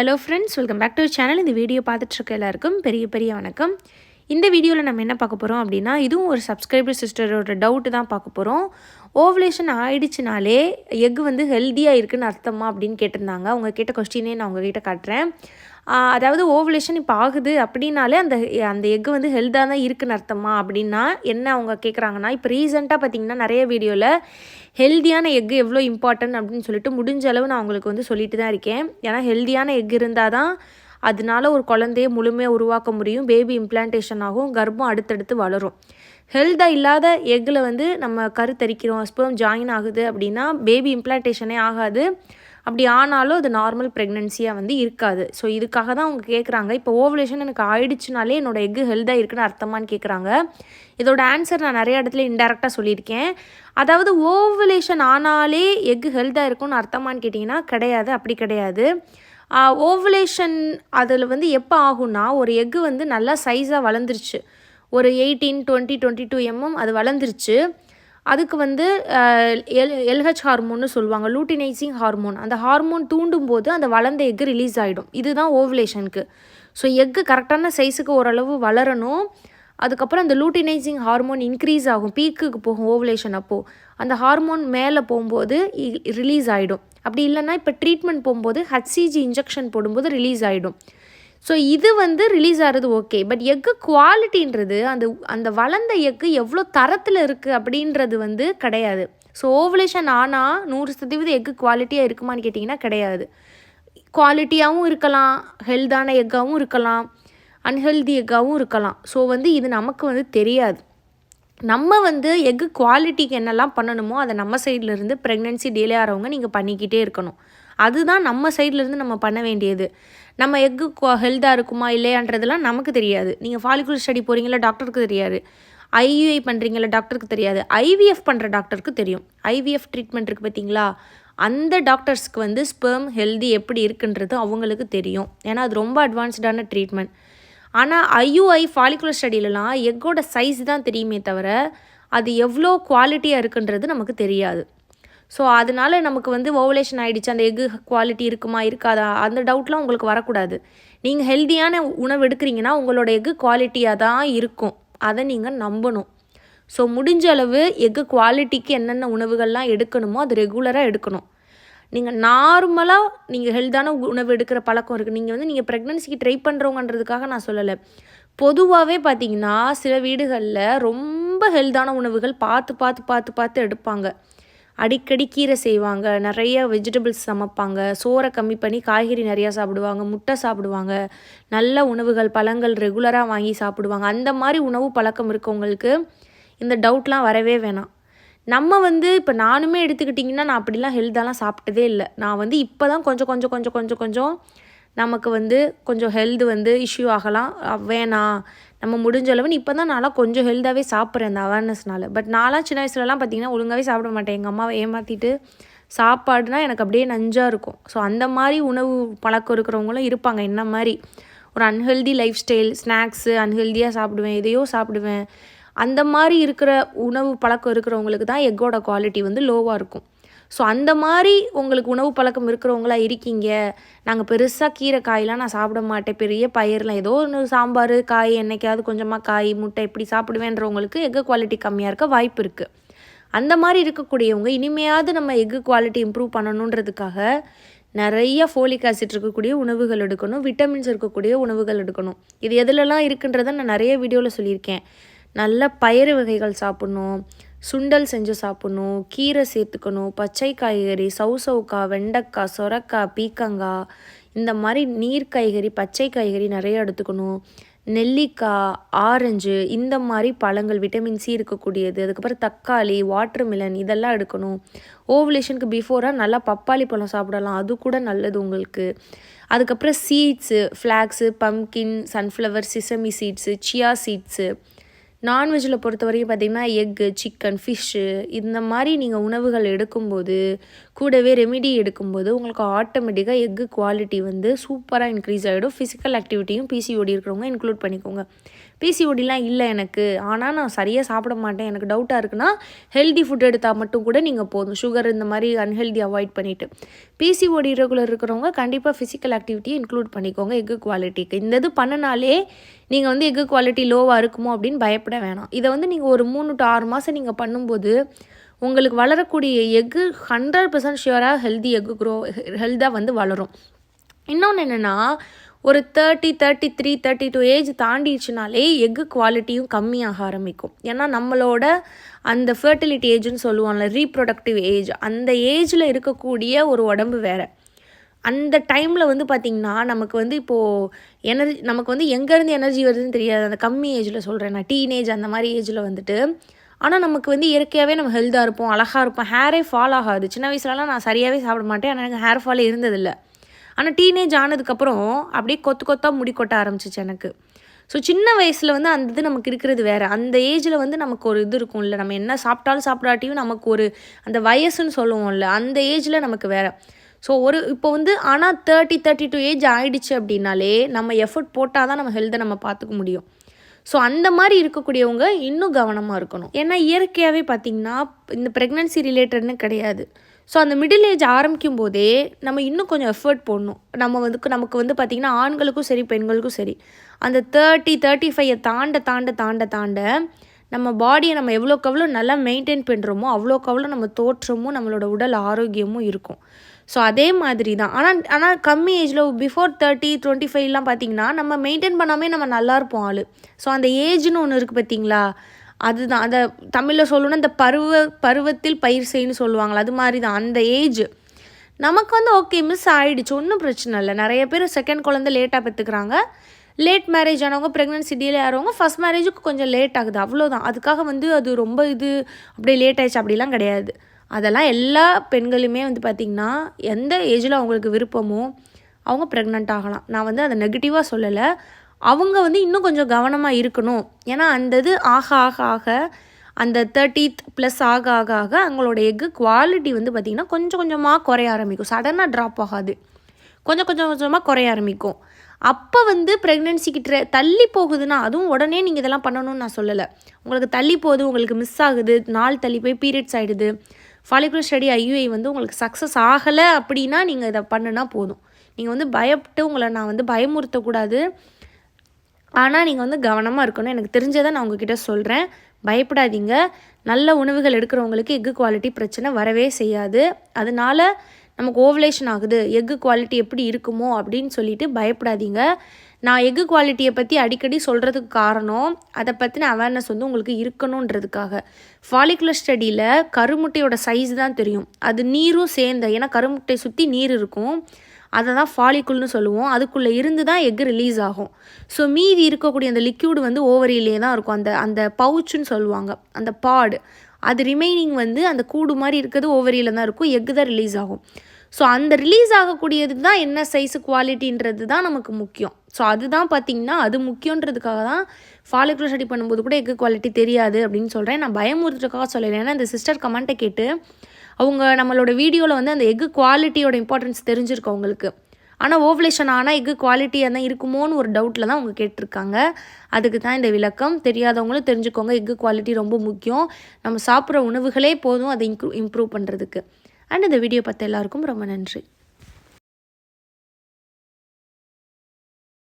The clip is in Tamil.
Hello friends welcome back to channel இந்த வீடியோ பார்த்துட்ருக்க எல்லாருக்கும் பெரிய பெரிய வணக்கம். இந்த வீடியோவில் நம்ம என்ன பார்க்க போகிறோம் அப்படின்னா இதுவும் ஒரு சப்ஸ்கிரைபர் சிஸ்டரோட டவுட்டு தான் பார்க்க போகிறோம் ஓவலேஷன் ஆயிடுச்சுனாலே எக் வந்து ஹெல்த்தியாக இருக்குன்னு அர்த்தமா அப்படின்னு கேட்டிருந்தாங்க. அவங்க கேட்ட கொஸ்டினே நான் உங்ககிட்ட காட்டுறேன். அதாவது ஓவலேஷன் இப்போ ஆகுது அப்படின்னாலே அந்த அந்த எக் வந்து ஹெல்த்தாக தான் இருக்குன்னு அர்த்தமா அப்படின்னா என்ன அவங்க கேட்குறாங்கன்னா இப்போ ரீசெண்டாக பார்த்தீங்கன்னா நிறைய வீடியோவில் ஹெல்தியான எக் எவ்வளோ இம்பார்ட்டன்ட் அப்படின்னு சொல்லிட்டு முடிஞ்ச அளவு நான் உங்களுக்கு வந்து சொல்லிட்டு தான் இருக்கேன். ஏன்னா ஹெல்தியான எக் இருந்தால் தான் அதனால ஒரு குழந்தைய முழுமையாக உருவாக்க முடியும் பேபி இம்ப்ளான்டேஷன் ஆகும் கர்ப்பம் அடுத்தடுத்து வளரும். ஹெல்த்தாக இல்லாத எக்கில் வந்து நம்ம கருத்தரிக்கிறோம் ஸ்பெர்ம் ஜாயின் ஆகுது அப்படின்னா பேபி இம்ப்ளான்டேஷனே ஆகாது. அப்படி ஆனாலும் அது நார்மல் ப்ரெக்னென்சியாக வந்து இருக்காது. ஸோ இதுக்காக தான் அவங்க கேட்குறாங்க இப்போ ஓவலேஷன் எனக்கு ஆயிடுச்சுனாலே என்னோட எக்கு ஹெல்த்தாக இருக்குன்னு அர்த்தமான்னு கேட்குறாங்க இதோட ஆன்சர் நான் நிறைய இடத்துல இன்டெரக்டாக சொல்லியிருக்கேன். அதாவது ஓவலேஷன் ஆனாலே எக்கு ஹெல்த்தாக இருக்கும்னு அர்த்தமான்னு கேட்டிங்கன்னா கிடையாது. அப்படி கிடையாது. ஓவலேஷன் அதில் வந்து எப்போ ஆகும்னா ஒரு எக்கு வந்து நல்லா சைஸாக வளர்ந்துருச்சு. ஒரு eighteen twenty twenty two mm அது வளர்ந்துருச்சு. அதுக்கு வந்து எல் எல்ஹெச் ஹார்மோன்னு சொல்லுவாங்க லூட்டினைசிங் ஹார்மோன். அந்த ஹார்மோன் தூண்டும் போது அந்த வளர்ந்த எக்கு ரிலீஸ் ஆகிடும் இதுதான் ஓவலேஷனுக்கு ஸோ எக்கு கரெக்டான சைஸுக்கு ஓரளவு வளரணும். அதுக்கப்புறம் அந்த லூட்டினைசிங் ஹார்மோன் இன்க்ரீஸ் ஆகும். பீக்குக்கு போகும் ஓவலேஷன் அப்போது அந்த ஹார்மோன் மேலே போகும்போது ரிலீஸ் ஆகிடும் அப்படி இல்லைன்னா இப்போ ட்ரீட்மெண்ட் போகும்போது ஹச்சிஜி இன்ஜெக்ஷன் போடும்போது ரிலீஸ் ஆகிடும் ஸோ இது வந்து ரிலீஸ் ஆகிறது ஓகே பட் எக்கு குவாலிட்டின்றது அந்த அந்த வளர்ந்த எக்கு எவ்வளோ தரத்தில் இருக்குது அப்படின்றது வந்து கிடையாது. ஸோ ஓவலேஷன் ஆனால் நூறு சதவீதம் எக்கு குவாலிட்டியாக இருக்குமான்னு கேட்டிங்கன்னா கிடையாது. குவாலிட்டியாகவும் இருக்கலாம் ஹெல்தான எக்காகவும் இருக்கலாம் அன்ஹெல்தி எக்காகவும் இருக்கலாம். ஸோ வந்து இது நமக்கு வந்து தெரியாது. நம்ம வந்து எக்கு குவாலிட்டிக்கு என்னெல்லாம் பண்ணணுமோ அதை நம்ம சைட்லேருந்து ப்ரெக்னென்சி டிலே ஆகிறவங்க நீங்கள் பண்ணிக்கிட்டே இருக்கணும். அதுதான் நம்ம சைட்லேருந்து நம்ம பண்ண வேண்டியது. நம்ம எக்கு ஹெல்த்தாக இருக்குமா இல்லையான்றதெல்லாம் நமக்கு தெரியாது. நீங்கள் ஃபாலிகுலர் ஸ்டடி போகிறீங்களா டாக்டருக்கு தெரியாது. ஐயுஐ பண்ணுறீங்களா டாக்டருக்கு தெரியாது. ஐவிஎஃப் பண்ணுற டாக்டருக்கு தெரியும். ஐவிஎஃப் ட்ரீட்மெண்ட் இருக்குது பார்த்தீங்களா அந்த டாக்டர்ஸ்க்கு வந்து ஸ்பெர்ம் ஹெல்தி எப்படி இருக்குன்றது அவங்களுக்கு தெரியும். ஏன்னா அது ரொம்ப அட்வான்ஸ்டான ட்ரீட்மெண்ட் ஆனால் ஐயுஐ ஃபாலிகுலர் ஸ்டடியிலலாம் எக்கோட சைஸ் தான் தெரியுமே தவிர அது எவ்வளோ குவாலிட்டியாக இருக்குன்றது நமக்கு தெரியாது. ஸோ அதனால நமக்கு வந்து ஓவலேஷன் ஆகிடுச்சு அந்த எக்கு குவாலிட்டி இருக்குமா இருக்காதா? அந்த டவுட்லாம் உங்களுக்கு வரக்கூடாது. நீங்கள் ஹெல்த்தியான உணவு எடுக்கிறீங்கன்னா உங்களோட எக்கு குவாலிட்டியாக தான் இருக்கும். அதை நீங்கள் நம்பணும். ஸோ முடிஞ்ச அளவு எக்கு குவாலிட்டிக்கு என்னென்ன உணவுகள்லாம் எடுக்கணுமோ அது ரெகுலராக எடுக்கணும். நீங்கள் நார்மலாக நீங்கள் ஹெல்த்தான உணவு எடுக்கிற பழக்கம் இருக்குது நீங்கள் வந்து நீங்கள் ப்ரெக்னன்சிக்கு ட்ரை பண்ணுறவங்கன்றதுக்காக நான் சொல்லலை. பொதுவாகவே பார்த்தீங்கன்னா சில வீடுகளில் ரொம்ப ஹெல்த்தான உணவுகள் பார்த்து பார்த்து பார்த்து பார்த்து எடுப்பாங்க. அடிக்கடி கீரை செய்வாங்க. நிறைய வெஜிடபிள்ஸ் சமைப்பாங்க. சோறை கம்மி பண்ணி காய்கறி நிறையா சாப்பிடுவாங்க. முட்டை சாப்பிடுவாங்க. நல்ல உணவுகள் பழங்கள் ரெகுலராக வாங்கி சாப்பிடுவாங்க. அந்த மாதிரி உணவு பழக்கம் இருக்கவங்களுக்கு இந்த டவுட்லாம் வரவே வேணாம். நம்ம வந்து இப்போ நானுமே எடுத்துக்கிட்டிங்கன்னா நான் அப்படிலாம் ஹெல்த்தாலாம் சாப்பிட்டதே இல்லை. நான் வந்து இப்போ தான் கொஞ்சம் கொஞ்சம் கொஞ்சம் கொஞ்சம் கொஞ்சம் நமக்கு வந்து கொஞ்சம் ஹெல்த் வந்து இஷ்யூ ஆகலாம். வேணாம். நம்ம முடிஞ்ச அளவுன்னு இப்போ தான் நான்லாம் கொஞ்சம் ஹெல்த்தாகவே சாப்பிட்றேன் அந்த அவேர்னஸ்னால பட் நான்லாம் சின்ன வயசுலலாம் பார்த்திங்கன்னா ஒழுங்காகவே சாப்பிட மாட்டேன். எங்கள் அம்மாவை ஏமாற்றிட்டு சாப்பாடுனா எனக்கு அப்படியே நஞ்சாக இருக்கும். ஸோ அந்த மாதிரி உணவு பழக்கம் இருக்கிறவங்களும் இருப்பாங்க. என்ன மாதிரி? ஒரு அன்ஹெல்தி லைஃப் ஸ்டைல் ஸ்நாக்ஸு அன்ஹெல்தியாக சாப்பிடுவேன். எதையோ சாப்பிடுவேன். அந்த மாதிரி இருக்கிற உணவு பழக்கம் இருக்கிறவங்களுக்கு தான் எக்கோட குவாலிட்டி வந்து லோவாக இருக்கும். ஸோ அந்த மாதிரி உங்களுக்கு உணவு பழக்கம் இருக்கிறவங்களா இருக்கீங்க. நாங்கள் பெருசாக கீரை காயெலாம் நான் சாப்பிட மாட்டேன். பெரிய பயிரெலாம் ஏதோ ஒன்று சாம்பார் காய் என்னைக்காவது கொஞ்சமாக காய் முட்டை இப்படி சாப்பிடுவேன்றவங்களுக்கு எக்கு குவாலிட்டி கம்மியாக இருக்க வாய்ப்பு இருக்குது அந்த மாதிரி இருக்கக்கூடியவங்க இனிமையாவது நம்ம எக்கு குவாலிட்டி இம்ப்ரூவ் பண்ணணுன்றதுக்காக நிறைய ஃபோலிக் ஆசிட் இருக்கக்கூடிய உணவுகள் எடுக்கணும். விட்டமின்ஸ் இருக்கக்கூடிய உணவுகள் எடுக்கணும். இது எதுலலாம் இருக்குன்றதை நான் நிறைய வீடியோவில் சொல்லியிருக்கேன். நல்ல பயிறு வகைகள் சாப்பிட்ணும். சுண்டல் செஞ்சு சாப்பிட்ணும் கீரை சேர்த்துக்கணும் பச்சை காய்கறி சவுசவுக்காய் வெண்டைக்காய் சொரக்காய் பீக்கங்காய் இந்த மாதிரி நீர் காய்கறி பச்சை காய்கறி நிறைய எடுத்துக்கணும். நெல்லிக்காய் ஆரஞ்சு இந்த மாதிரி பழங்கள் விட்டமின் சி இருக்கக்கூடியது. அதுக்கப்புறம் தக்காளி வாட்டர் மிலன் இதெல்லாம் எடுக்கணும். ஓவலேஷனுக்கு பிஃபோராக நல்லா பப்பாளி பழம் சாப்பிடலாம். அது கூட நல்லது உங்களுக்கு. அதுக்கப்புறம் seeds flax pumpkin sunflower sesame seeds chia seeds நான்வெஜ்ஜில் பொறுத்த வரைக்கும் பார்த்திங்கன்னா எக்கு சிக்கன் ஃபிஷ்ஷு இந்த மாதிரி நீங்கள் உணவுகள் எடுக்கும்போது கூடவே ரெமிடி எடுக்கும்போது உங்களுக்கு ஆட்டோமேட்டிக்காக எக்கு குவாலிட்டி வந்து சூப்பராக இன்க்ரீஸ் ஆகிடும் ஃபிசிக்கல் ஆக்டிவிட்டியும் பிசிஓடி இருக்கிறவங்க இன்க்ளூட் பண்ணிக்கோங்க. பிசிஓடிலாம் இல்லை எனக்கு. ஆனால் நான் சரியாக சாப்பிட மாட்டேன். எனக்கு டவுட்டாக இருக்குன்னா ஹெல்தி ஃபுட் எடுத்தால் மட்டும் கூட நீங்கள் போதும். சுகர் இந்த மாதிரி அன்ஹெல்தி அவாய்ட் பண்ணிவிட்டு பிசிஓடி ரெகுலர் இருக்கிறவங்க கண்டிப்பாக ஃபிசிக்கல் ஆக்டிவிட்டியை இன்க்ளூட் பண்ணிக்கோங்க. எக்கு குவாலிட்டிக்கு இந்த இது பண்ணனாலே நீங்கள் வந்து எக்கு குவாலிட்டி லோவாக இருக்குமோ அப்படின்னு பயப்பட வேணாம். இதை வந்து நீங்கள் ஒரு மூணு டு ஆறு மாதம் நீங்கள் பண்ணும்போது உங்களுக்கு வளரக்கூடிய எக்கு ஹண்ட்ரட் பர்சன்ட் ஷியூராக ஹெல்தி எக்கு க்ரோ ஹெல்த்தாக வந்து வளரும். இன்னொன்று என்னென்னா ஒரு thirty thirty three thirty two age தாண்டிடுச்சுனாலே egg குவாலிட்டியும் கம்மியாக ஆரம்பிக்கும். ஏன்னா நம்மளோட அந்த ஃபர்டிலிட்டி ஏஜ்னு சொல்லுவாங்கள ரீப்ரொடக்டிவ் ஏஜ் அந்த ஏஜில் இருக்கக்கூடிய ஒரு உடம்பு வேறு. அந்த டைமில் வந்து பார்த்திங்கன்னா நமக்கு வந்து இப்போது எனர்ஜி நமக்கு வந்து எங்கேருந்து எனர்ஜி வருதுன்னு தெரியாது. அந்த கம்மி ஏஜில் சொல்கிறேன் நான். டீனேஜ் அந்த மாதிரி ஏஜில் வந்துட்டு. ஆனால் நமக்கு வந்து இயற்கையாகவே நம்ம ஹெல்த்தாக இருப்போம் அழகாக இருப்போம். ஹேரே ஃபால் ஆகாது. சின்ன வயசுலலாம் நான் சரியாகவே சாப்பிட மாட்டேன். ஆனால் எனக்கு ஹேர் ஃபாலே இருந்ததில்லை. ஆனால் டீனேஜ் ஆனதுக்கப்புறம் அப்படியே கொத்து கொத்தாக முடி கொட்ட ஆரம்பிச்சிச்சு எனக்கு. ஸோ சின்ன வயசில் வந்து அந்த இது நமக்கு இருக்கிறது வேறு. அந்த ஏஜில் வந்து நமக்கு ஒரு இது இருக்கும்ல. நம்ம என்ன சாப்பிட்டாலும் சாப்பிடாட்டியும் நமக்கு ஒரு அந்த வயசுன்னு சொல்லுவோம்ல. அந்த ஏஜில் நமக்கு வேறு. ஸோ ஒரு இப்போ வந்து ஆனால் தேர்ட்டி தேர்ட்டி டூ ஏஜ் ஆகிடுச்சு அப்படின்னாலே நம்ம எஃபர்ட் போட்டால் தான் நம்ம ஹெல்த்தை நம்ம பார்த்துக்க முடியும். ஸோ அந்த மாதிரி இருக்கக்கூடியவங்க இன்னும் கவனமாக இருக்கணும். ஏன்னா இயற்கையாகவே பார்த்திங்கன்னா இந்த ப்ரெக்னன்சி ரிலேட்டட்னு கிடையாது. ஸோ அந்த மிடில் ஏஜ் ஆரம்பிக்கும் போதே நம்ம இன்னும் கொஞ்சம் எஃபர்ட் போடணும். நம்ம வந்து நமக்கு வந்து பார்த்திங்கன்னா ஆண்களுக்கும் சரி பெண்களுக்கும் சரி அந்த தேர்ட்டி தேர்ட்டி ஃபைவை தாண்ட தாண்ட தாண்ட தாண்ட நம்ம பாடியை நம்ம எவ்வளோக்கு எவ்வளோ நல்லா மெயின்டைன் பண்ணுறோமோ அவ்வளோக்கு அவ்வளோ நம்ம தோற்றமும் நம்மளோட உடல் ஆரோக்கியமும் இருக்கும். ஸோ அதே மாதிரி தான். ஆனால் ஆனால் கம்மி ஏஜில் பிஃபோர் தேர்ட்டி டுவெண்ட்டி ஃபைவ்லாம் பார்த்தீங்கன்னா நம்ம மெயின்டைன் பண்ணாமே நம்ம நல்லா இருப்போம் ஆள். ஸோ அந்த ஏஜ்னு ஒன்று இருக்குது பார்த்தீங்களா அதுதான். அந்த தமிழில் சொல்லணும்னா இந்த பருவ பருவத்தில் பயிர் செய்யணும்னு சொல்லுவாங்களா அது மாதிரி தான் அந்த ஏஜ் நமக்கு வந்து ஓகே மிஸ் ஆகிடுச்சு ஒன்றும் பிரச்சனை இல்லை. நிறைய பேர் செகண்ட் குழந்தை லேட்டாக பெற்றுக்கிறாங்க லேட் மேரேஜ் ஆனவங்க ப்ரெக்னென்சி டீலே ஆகிறவங்க ஃபஸ்ட் மேரேஜுக்கு கொஞ்சம் லேட் ஆகுது. அவ்வளோதான் அதுக்காக வந்து அது ரொம்ப இது அப்படியே லேட் ஆயிடுச்சு அப்படிலாம் கிடையாது. அதெல்லாம் எல்லா பெண்களுமே வந்து பார்த்திங்கன்னா எந்த ஏஜில் அவங்களுக்கு விருப்பமோ அவங்க ப்ரெக்னென்ட் ஆகலாம். நான் வந்து அதை நெகட்டிவாக சொல்லலை. அவங்க வந்து இன்னும் கொஞ்சம் கவனமாக இருக்கணும். ஏன்னா அந்த இது ஆக ஆக ஆக அந்த தேர்ட்டித் ப்ளஸ் ஆக ஆக ஆக அவங்களோட எக்கு குவாலிட்டி வந்து பார்த்திங்கன்னா கொஞ்சம் கொஞ்சமாக குறைய ஆரம்பிக்கும். சடனாக ட்ராப் ஆகாது. கொஞ்சம் கொஞ்சம் கொஞ்சமாக குறைய ஆரம்பிக்கும். அப்போ வந்து ப்ரெக்னென்சிக்கு ட்ரெ தள்ளி போகுதுன்னா அதுவும் உடனே நீங்கள் இதெல்லாம் பண்ணணும்னு நான் சொல்லலை. உங்களுக்கு தள்ளி போகுது உங்களுக்கு மிஸ் ஆகுது நாள் தள்ளி போய் பீரியட்ஸ் ஆகிடுது ஃபாலிகுலர் ஸ்டடி ஐயுஐ வந்து உங்களுக்கு சக்ஸஸ் ஆகலை அப்படின்னா நீங்கள் இதை பண்ணுனா போதும். நீங்கள் வந்து பயப்பட்டு உங்களை நான் வந்து பயமுறுத்தக்கூடாது. ஆனால் நீங்கள் வந்து கவனமாக இருக்கணும். எனக்கு தெரிஞ்சதை நான் உங்ககிட்ட சொல்கிறேன் பயப்படாதீங்க. நல்ல உணவுகள் எடுக்கிறவங்களுக்கு எக்கு குவாலிட்டி பிரச்சனை வரவே செய்யாது. அதனால் நமக்கு ஓவலேஷன் ஆகுது எக்கு குவாலிட்டி எப்படி இருக்குமோ அப்படின்னு சொல்லிட்டு பயப்படாதீங்க. நான் எக்கு குவாலிட்டியை பற்றி அடிக்கடி சொல்கிறதுக்கு காரணம் அதை பற்றின அவேர்னஸ் வந்து உங்களுக்கு இருக்கணுன்றதுக்காக ஃபாலிகுலர் ஸ்டடியில் கருமுட்டையோட சைஸ் தான் தெரியும். அது நீரும் சேர்ந்த ஏன்னா கருமுட்டை சுற்றி நீர் இருக்கும். அதை தான் ஃபாலிக்குல்னு சொல்லுவோம். அதுக்குள்ளே இருந்து தான் எக்கு ரிலீஸ் ஆகும். ஸோ மீதி இருக்கக்கூடிய அந்த லிக்யூடு வந்து ஓவரியிலே தான் இருக்கும். அந்த அந்த பவுச்சுன்னு சொல்லுவாங்க. அந்த பாடு அது ரிமைனிங் வந்து அந்த கூடு மாதிரி இருக்கிறது ஓவரியில் தான் இருக்கும். எக்கு தான் ரிலீஸ் ஆகும். ஸோ அந்த ரிலீஸ் ஆகக்கூடியது தான் என்ன சைஸு குவாலிட்டின்றது தான் நமக்கு முக்கியம். ஸோ அதுதான் பார்த்திங்கன்னா அது முக்கியன்றதுக்காக தான் ஃபாலிகுலர் ஸ்டடி பண்ணும்போது கூட எக்கு குவாலிட்டி தெரியாது அப்படின்னு சொல்கிறேன் நான் பயமுறுத்துறதுக்காக சொல்லலை. ஏன்னா இந்த சிஸ்டர் கமெண்ட்டை கேட்டு அவங்க நம்மளோட வீடியோவில் வந்து அந்த எக்கு குவாலிட்டியோட இம்பார்ட்டன்ஸ் தெரிஞ்சிருக்கு அவங்களுக்கு ஆனால் ஓவலேஷன் ஆனால் எக்கு குவாலிட்டியாக தான் இருக்குமோன்னு ஒரு டவுட்டில் தான் அவங்க கேட்டிருக்காங்க. அதுக்கு தான் இந்த விளக்கம். தெரியாதவங்களும் தெரிஞ்சுக்கோங்க. எக்கு குவாலிட்டி ரொம்ப முக்கியம். நம்ம சாப்பிட்ற உணவுகளே போதும். அதை இம்ப்ரூவ் இம்ப்ரூவ் பண்ணுறதுக்கு அண்ட் இந்த வீடியோ பார்த்த எல்லாருக்கும் ரொம்ப நன்றி.